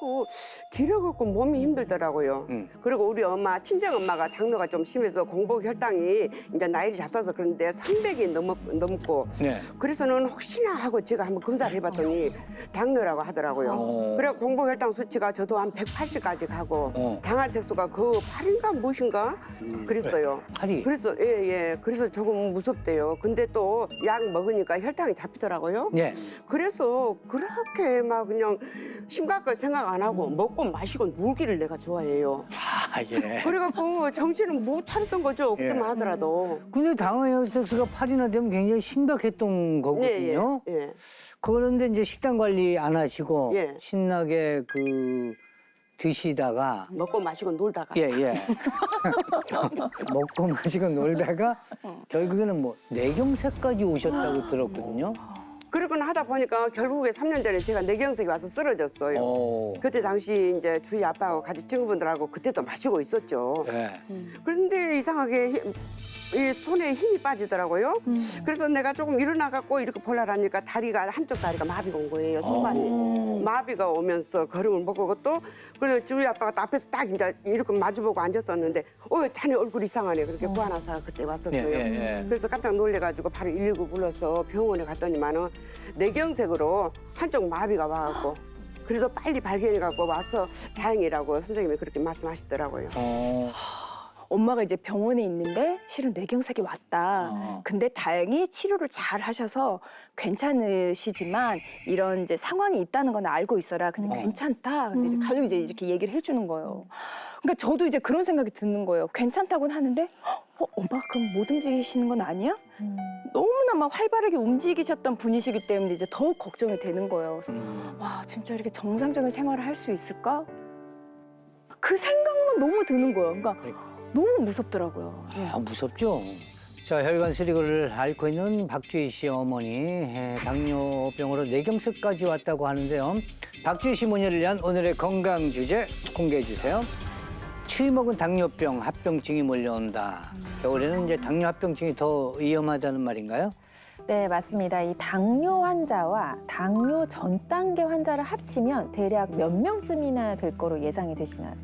자꾸 길어갖고 몸이 힘들더라고요. 음. 그리고 우리 엄마 친정 엄마가 당뇨가 좀 심해서 공복 혈당이 이제 나이를 잡숴서 그런데 300이 넘었, 넘고 네. 그래서는 혹시나 하고 제가 한번 검사를 해봤더니 당뇨라고 하더라고요. 어. 그래 공복 혈당 수치가 저도 한 180까지 가고 어. 당할 색소가 그 8인가 무엇인가 그랬어요. 팔이. 그래서 예예 그래서 조금 무섭대요. 근데 또 약 먹으니까 혈당이 잡히더라고요. 네. 그래서 그렇게 막 그냥 심각하게 생각 안 하고 음. 먹고 마시고 놀기를 내가 좋아해요. 아, 예. 그래갖고 정신은 못 차렸던 거죠. 그때만 예. 하더라도. 근데 당의 섹스가 8이나 되면 굉장히 심각했던 거거든요. 예, 예. 그런데 이제 식단 관리 안 하시고 예. 신나게 그 드시다가 먹고 마시고 놀다가. 예, 예. 먹고 마시고 놀다가 결국에는 뭐 뇌경색까지 오셨다고 들었거든요. 그러거나 하다 보니까 결국에 3년 전에 제가 뇌경색이 와서 쓰러졌어요. 어. 그때 당시 이제 주위 아빠하고 같이 친구분들하고 그때도 마시고 있었죠. 예. 그런데 이상하게 힘- 이 손에 힘이 빠지더라고요. 그래서 내가 조금 일어나갖고 이렇게 볼라라니까 다리가 한쪽 다리가 마비가 온 거예요. 손발이 마비가 오면서 걸음을 못 걷고 또 그래서 주위 아빠가 또 앞에서 딱 이제 이렇게 마주보고 앉았었는데 어 자네 얼굴 이상하네 그렇게 구하나사 그때 왔었어요. 예, 예, 예. 그래서 깜짝 놀래가지고 바로 119 불러서 병원에 갔더니만은 뇌경색으로 한쪽 마비가 와갖고 그래도 빨리 발견해갖고 와서 다행이라고 선생님이 그렇게 말씀하시더라고요. 어. 엄마가 이제 병원에 있는데 실은 뇌경색이 왔다. 어. 근데 다행히 치료를 잘 하셔서 괜찮으시지만 이런 이제 상황이 있다는 건 알고 있어라. 근데 괜찮다. 근데 이제 가족이 이제 이렇게 얘기를 해주는 거예요. 그러니까 저도 이제 그런 생각이 드는 거예요. 괜찮다고는 하는데 어, 엄마가 그럼 못 움직이시는 건 아니야? 너무나 막 활발하게 움직이셨던 분이시기 때문에 이제 더욱 걱정이 되는 거예요. 그래서 와 진짜 이렇게 정상적인 생활을 할 수 있을까? 그 생각만 너무 드는 거예요. 그러니까 너무 무섭더라고요. 예. 아, 무섭죠. 자, 혈관 쓰리고를 앓고 있는 박주희 씨 어머니 예, 당뇨병으로 뇌경색까지 왔다고 하는데요. 박주희 씨 모녀를 위한 오늘의 건강 주제 공개해 주세요. 추위 먹은 당뇨병, 합병증이 몰려온다. 겨울에는 이제 당뇨 합병증이 더 위험하다는 말인가요? 네, 맞습니다. 이 당뇨 환자와 당뇨 전 단계 환자를 합치면 대략 몇 명쯤이나 될 거로 예상이 되시나요?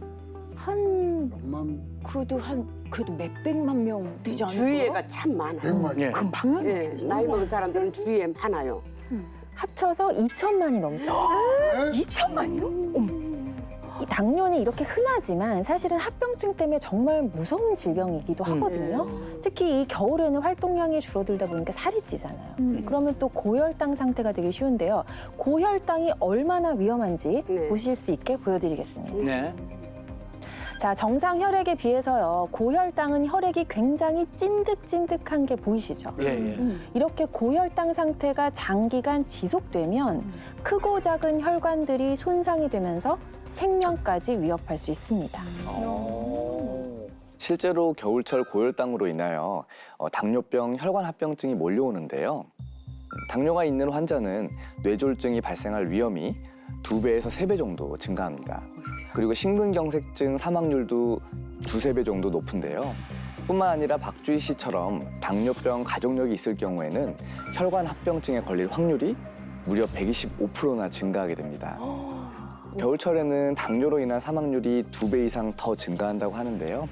한 몇만 그래도 한 그래도 몇 백만 명 되지 않을까요? 주위에가 참 많아요. 백만 예. 금방 예, 나이 먹은 사람들은 주위에 많아요. 합쳐서 2천만이 넘습니다. 2천만요? 어머. 이 당뇨는 이렇게 흔하지만 사실은 합병증 때문에 정말 무서운 질병이기도 하거든요. 특히 이 겨울에는 활동량이 줄어들다 보니까 살이 찌잖아요. 음. 그러면 또 고혈당 상태가 되기 쉬운데요. 고혈당이 얼마나 위험한지 네. 보실 수 있게 보여드리겠습니다. 네. 자, 정상 혈액에 비해서요. 고혈당은 혈액이 굉장히 찐득찐득한 게 보이시죠? 예, 예. 이렇게 고혈당 상태가 장기간 지속되면 크고 작은 혈관들이 손상이 되면서 생명까지 위협할 수 있습니다. 어. 실제로 겨울철 고혈당으로 인하여 어, 당뇨병, 혈관 합병증이 몰려오는데요. 당뇨가 있는 환자는 뇌졸중이 발생할 위험이 두 배에서 세 배 정도 증가합니다. 그리고 심근경색증 사망률도 두세 배 정도 높은데요. 뿐만 아니라 박주희 씨처럼 당뇨병 가족력이 있을 경우에는 혈관 합병증에 걸릴 확률이 무려 125%나 증가하게 됩니다. 겨울철에는 당뇨로 인한 사망률이 두 배 이상 더 증가한다고 하는데요.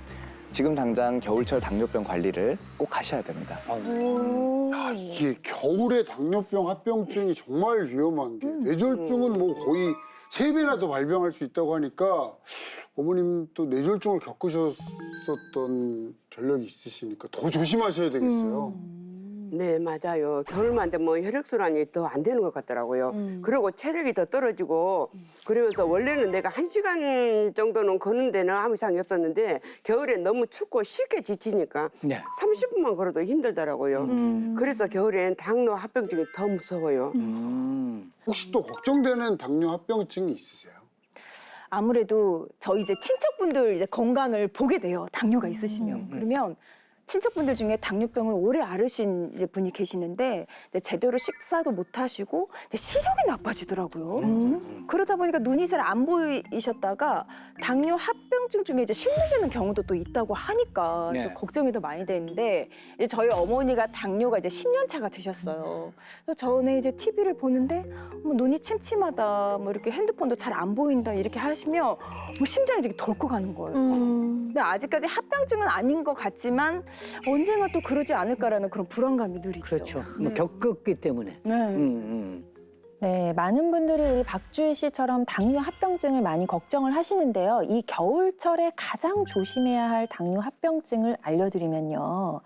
지금 당장 겨울철 당뇨병 관리를 꼭 하셔야 됩니다. 야, 이게 겨울에 당뇨병 합병증이 정말 위험한 게 뇌졸중은 뭐 거의 세 배나 더 발병할 수 있다고 하니까 어머님 또 뇌졸중을 겪으셨었던 전력이 있으시니까 더 조심하셔야 되겠어요. 네, 맞아요. 겨울만 되면 혈액순환이 더 안 되는 것 같더라고요. 그리고 체력이 더 떨어지고 그러면서 원래는 내가 한 시간 정도는 걷는 데는 아무 이상이 없었는데 겨울에 너무 춥고 쉽게 지치니까 네. 30분만 걸어도 힘들더라고요. 그래서 겨울엔 당뇨 합병증이 더 무서워요. 음. 혹시 또 걱정되는 당뇨 합병증이 있으세요? 아무래도 저희 이제 친척분들 이제 건강을 보게 돼요. 당뇨가 있으시면 그러면 친척분들 중에 당뇨병을 오래 앓으신 이제 분이 계시는데 이제 제대로 식사도 못 하시고 이제 시력이 나빠지더라고요. 그러다 보니까 눈이 잘 안 보이셨다가 당뇨 합병증 중에 이제 실명되는 경우도 또 있다고 하니까 네. 또 걱정이 더 많이 되는데 이제 저희 어머니가 당뇨가 이제 10년 차가 되셨어요. 그래서 저는 이제 TV를 보는데 뭐 눈이 침침하다, 뭐 이렇게 핸드폰도 잘 안 보인다 이렇게 하시면 뭐 심장이 이렇게 덜컥 하는 거예요. 근데 아직까지 합병증은 아닌 것 같지만 언젠가 또 그러지 않을까라는 그런 불안감이 늘 있죠. 그렇죠. 뭐 겪었기 때문에. 네. 음, 음. 네, 많은 분들이 우리 박주희 씨처럼 당뇨 합병증을 많이 걱정을 하시는데요. 이 겨울철에 가장 조심해야 할 당뇨 합병증을 알려드리면요.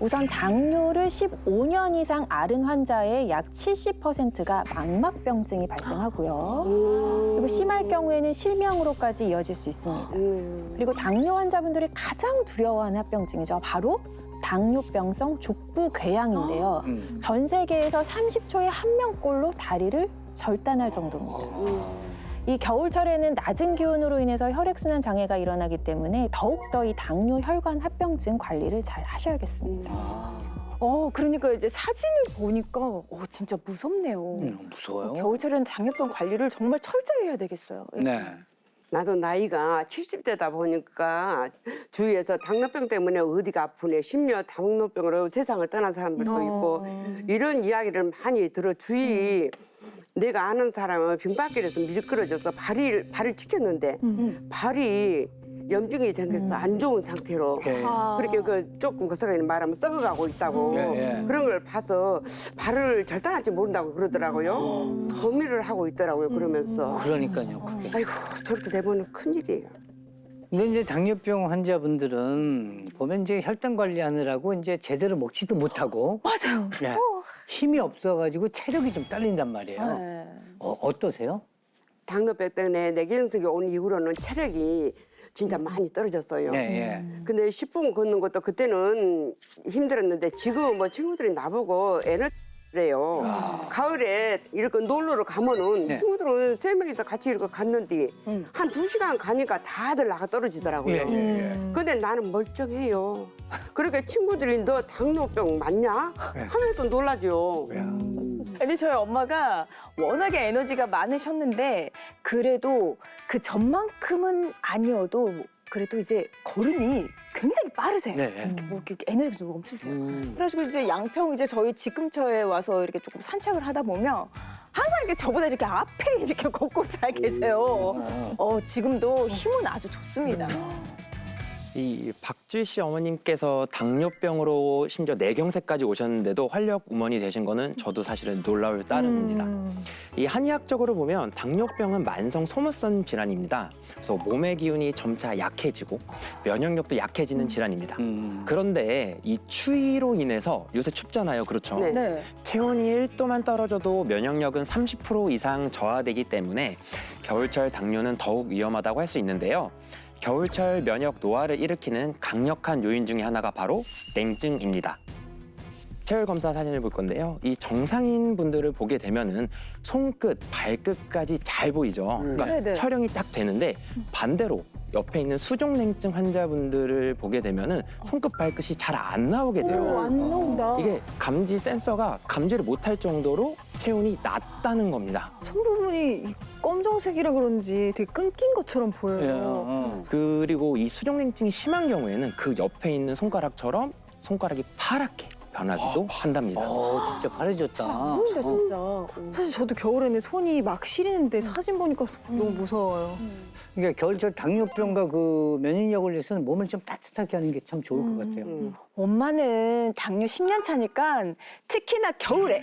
우선 당뇨를 15년 이상 앓은 환자의 약 70%가 망막병증이 발생하고요. 그리고 심할 경우에는 실명으로까지 이어질 수 있습니다. 음. 그리고 당뇨 환자분들이 가장 두려워하는 합병증이죠. 바로 당뇨병성 족부 궤양인데요. 음. 전 세계에서 30초에 한 명꼴로 다리를 절단할 정도입니다. 이 겨울철에는 낮은 기온으로 인해서 혈액순환 장애가 일어나기 때문에 더욱더 이 당뇨 혈관 합병증 관리를 잘 하셔야겠습니다. 어, 그러니까 이제 사진을 보니까 어, 진짜 무섭네요. 음, 무서워요. 겨울철에는 당뇨병 관리를 정말 철저히 해야 되겠어요. 네. 나도 나이가 70대다 보니까 주위에서 당뇨병 때문에 어디가 아프네, 심지어 당뇨병으로 세상을 떠난 사람들도 있고 이런 이야기를 많이 들어 주위 내가 아는 사람은 빙박길에서 미끄러져서 발이 발을 찍혔는데 발이 염증이 생겨서 안 좋은 상태로 예. 그렇게 그 조금 거서가는 말하면 썩어가고 있다고 예, 예. 그런 걸 봐서 발을 절단할지 모른다고 그러더라고요. 고민을 하고 있더라고요. 그러면서 그러니까요. 그게. 아이고 저렇게 되면 큰일이에요. 근데 이제 당뇨병 환자분들은 보면 이제 혈당 관리하느라고 이제 제대로 먹지도 못하고 맞아요. 네. 힘이 없어가지고 체력이 좀 딸린단 말이에요. 네. 어, 어떠세요? 당뇨병 때문에 뇌경색이 온 이후로는 체력이 진짜 많이 떨어졌어요. 네, 근데 10분 걷는 것도 그때는 힘들었는데 지금은 뭐 친구들이 나보고 에너지래요. 가을에 이렇게 놀러를 가면은 네. 친구들은 세 명이서 같이 이렇게 갔는데 음. 한두 시간 가니까 다들 나가 떨어지더라고요. 예, 예, 예. 근데 나는 멀쩡해요. 그러니까 친구들이 너 당뇨병 맞냐? 네. 하면서 놀라죠. 근데 저희 엄마가 워낙에 에너지가 많으셨는데 그래도 그 전만큼은 아니어도 그래도 이제 걸음이 굉장히 빠르세요. 네, 네. 이렇게 뭐 이렇게 에너지가 좀 넘치세요. 음. 그래가지고 이제 양평 이제 저희 집 근처에 와서 이렇게 조금 산책을 하다 보면 항상 이렇게 저보다 이렇게 앞에 이렇게 걷고 잘 계세요. 어 지금도 힘은 아주 좋습니다. 이 박주희 씨 어머님께서 당뇨병으로 심지어 뇌경색까지 오셨는데도 활력 우먼이 되신 거는 저도 사실은 놀라울 따름입니다. 이 한의학적으로 보면 당뇨병은 만성 소모성 질환입니다. 그래서 몸의 기운이 점차 약해지고 면역력도 약해지는 질환입니다. 음. 그런데 이 추위로 인해서 요새 춥잖아요. 그렇죠? 네. 네. 체온이 1도만 떨어져도 면역력은 30% 이상 저하되기 때문에 겨울철 당뇨는 더욱 위험하다고 할 수 있는데요. 겨울철 면역 노화를 일으키는 강력한 요인 중에 하나가 바로 냉증입니다. 체열 검사 사진을 볼 건데요. 이 정상인 분들을 보게 되면은 손끝, 발끝까지 잘 보이죠. 그러니까 네, 네. 촬영이 딱 되는데 반대로 옆에 있는 수족냉증 환자분들을 보게 되면은 손끝, 발끝이 잘 안 나오게 돼요. 오, 안 나온다. 이게 감지 센서가 감지를 못할 정도로 체온이 낮다는 겁니다. 손 부분이 이 검정색이라 그런지 되게 끊긴 것처럼 보여요. 예, 어. 그리고 이 수족냉증이 심한 경우에는 그 옆에 있는 손가락처럼 손가락이 파랗게 변하기도 한답니다. 어, 진짜 바래졌다. 보인다 어. 진짜. 오. 사실 저도 겨울에는 손이 막 시리는데 사진 보니까 음. 너무 무서워요. 그러니까 겨울철 당뇨병과 그 면역력 을 위해서는 몸을 좀 따뜻하게 하는 게 참 좋을 것 같아요. 음. 엄마는 당뇨 10년 차니까 특히나 겨울에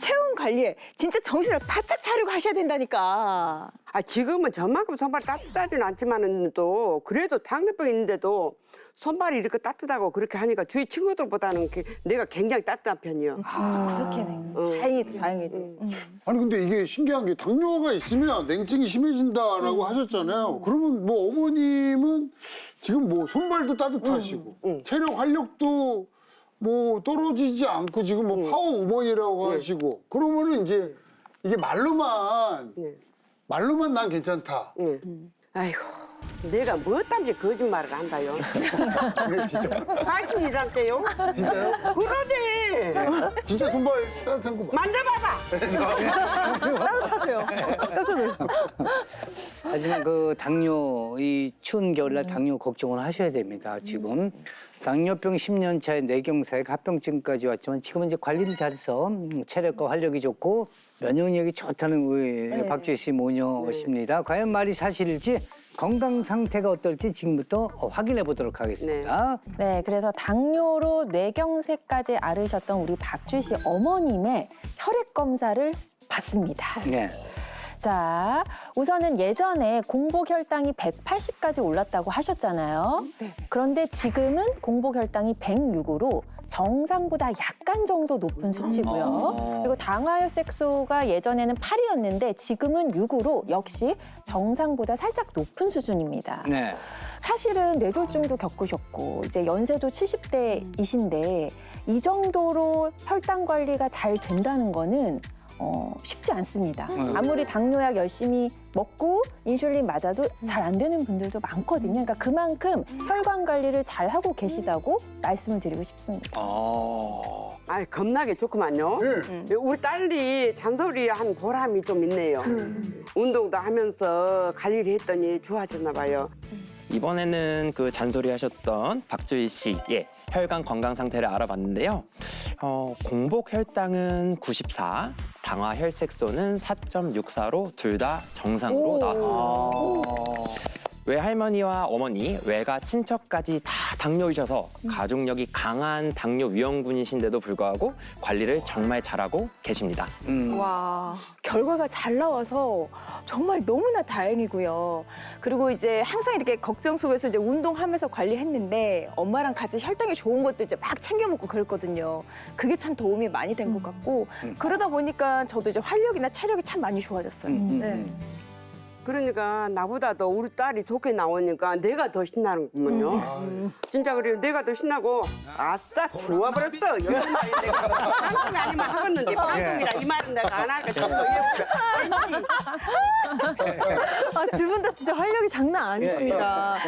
체온 관리에 진짜 정신을 바짝 차리고 하셔야 된다니까. 아 지금은 저만큼 손발이 따뜻하지는 않지만은 또 그래도 당뇨병 있는데도 손발이 이렇게 따뜻하고 그렇게 하니까 주위 친구들보다는 게- 내가 굉장히 따뜻한 편이요. 그렇게는. 어. 다행히도 다행히도. 음. 아니 근데 이게 신기한 게 당뇨가 있으면 냉증이 심해진다라고 하셨잖아요. 그러면 뭐 어머님은 지금 뭐 손발도 따뜻하시고 체력 활력도 뭐 떨어지지 않고 지금 뭐 파워 우먼이라고 하시고 그러면은 이제 이게 말로만 네. 말로만 난 괜찮다. 예. 아이고 내가 뭐 땀지 거짓말을 한다요. 근데 진짜 사실이란데요. 진짜요? 그러지. 진짜 손발 따뜻한 거 봐. 만져봐봐. 따뜻하세요. 깜짝 놀랐어. 하지만 그 당뇨 이 추운 겨울날 당뇨 걱정을 하셔야 됩니다. 지금 당뇨병 10년 차의 뇌경색 합병증까지 왔지만 지금은 이제 관리를 잘해서 음, 체력과 활력이 좋고 면역력이 좋다는 우리 네. 박주희 씨 모녀십니다. 과연 말이 사실일지 건강 상태가 어떨지 지금부터 확인해 보도록 하겠습니다. 네, 그래서 당뇨로 뇌경색까지 앓으셨던 우리 박주희 씨 어머님의 혈액 검사를 받습니다. 네. 자, 우선은 예전에 공복 혈당이 180까지 올랐다고 하셨잖아요. 네. 그런데 지금은 공복 혈당이 106으로 정상보다 약간 정도 높은 수치고요. 어. 그리고 당화혈 색소가 예전에는 8이었는데 지금은 6으로 역시 정상보다 살짝 높은 수준입니다. 네. 사실은 뇌졸중도 겪으셨고 이제 연세도 70대이신데 이 정도로 혈당 관리가 잘 된다는 거는 어, 쉽지 않습니다. 음. 아무리 당뇨약 열심히 먹고 인슐린 맞아도 잘 안 되는 분들도 많거든요. 그러니까 그만큼 혈관 관리를 잘 하고 계시다고 말씀을 드리고 싶습니다. 어. 아이 겁나게 좋구만요. 네. 우리 딸이 잔소리 한 보람이 좀 있네요. 운동도 하면서 관리를 했더니 좋아졌나 봐요. 이번에는 그 잔소리 하셨던 박주희 씨의 혈관 건강 상태를 알아봤는데요. 어, 공복 혈당은 94, 당화 혈색소는 4.64로 둘 다 정상으로 나왔습니다. 외할머니와 어머니, 외가 친척까지 다 당뇨이셔서 가족력이 강한 당뇨 위험군이신데도 불구하고 관리를 정말 잘하고 계십니다. 음. 와 결과가 잘 나와서 정말 너무나 다행이고요. 그리고 이제 항상 이렇게 걱정 속에서 이제 운동하면서 관리했는데 엄마랑 같이 혈당이 좋은 것도 이제 막 챙겨 먹고 그랬거든요. 그게 참 도움이 많이 된 것 같고 그러다 보니까 저도 이제 활력이나 체력이 참 많이 좋아졌어요. 음, 네. 음. 그러니까 나보다도 우리 딸이 좋게 나오니까 내가 더 신나는군요. 진짜 그래요. 내가 더 신나고 아싸 좋아 버렸어. 요즘 말이 내가 방송 아니면 하겠는데 방송이라 이 말은 내가 안 할까 싶어. 아, 두 분 다 진짜 활력이 장난 아니십니다.